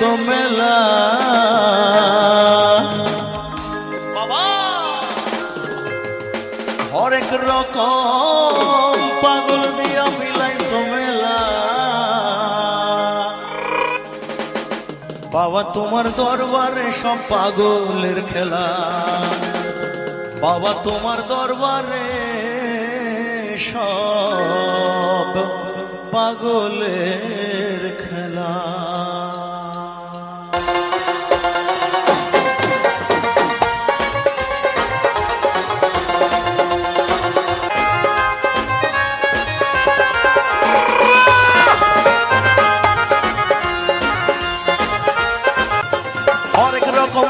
সোমেলা। বাবা! হরেক রকম পাগল দিয়া মিলাই সোমেলা। বাবা তোমার দরবারে সব পাগলের খেলা। বাবা তোমার দরবারে সব পাগলের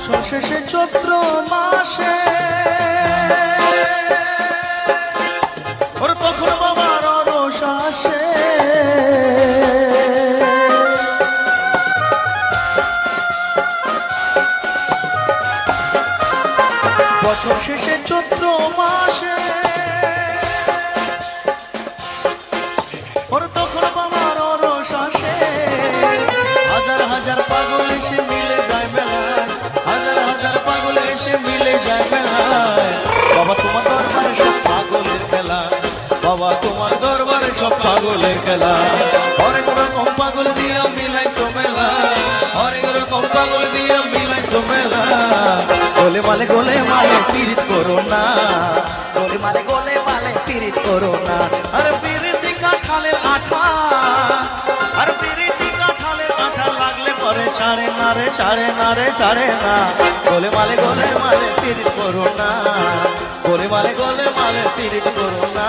বছর শেষে চৈত্র মাসে। ওর তখন বাবার অরস আসে। বছর শেষে খেলা হরেক রকম পাগল দিয়া মিলাই সোমেলা হরেক রকম পাগল দিয়া মিলাই সোমেলা গোলে মালে গোলে মালে পীড়িত করো না। গোলে মালে গোলে মালে পীড়িত করো না। আরে পীড়িতি কাঠালের আঠা। আর পীড়িতি কাঠালের আঠা লাগলে পরে ছাড়ে না রে ছাড়ে না রে ছাড়ে না। গোলে মালে গোলে মালে পীড়িত করো না। গোলে মালে গোলে মালে পীড়িত করো না।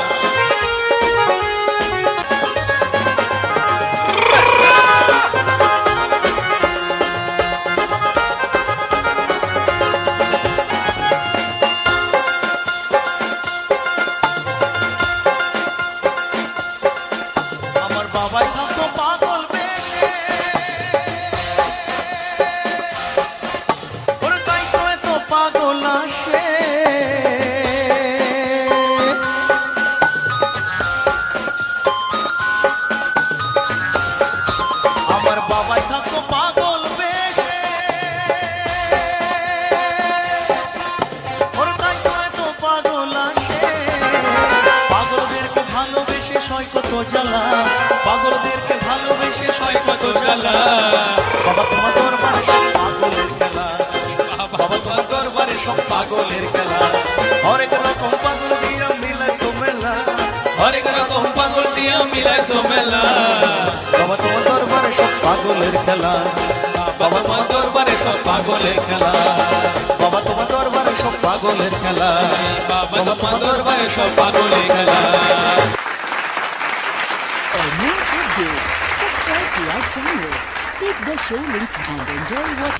কত জ্বালা? পাগলদেরকে ভালোবেসে সয় কত জ্বালা? বাবা, তোমার সব পাগলের খেলা। বাবা, তোমার দরবারে সব পাগলের খেলা। হরেক পাগল দিয়া মিলাই সোমেলা। হরেক রকম পাগল দিয়া বাবা, তোমার দরবারে সব পাগলের খেলা। বাবা, তোমার দরবারে সব পাগলের খেলা। বাবা, তোমার দরবারে সব পাগলের খেলা। বাবা, তোমার দরবারে সব পাগলের খেলা। Channel. Click the show links and enjoy watching.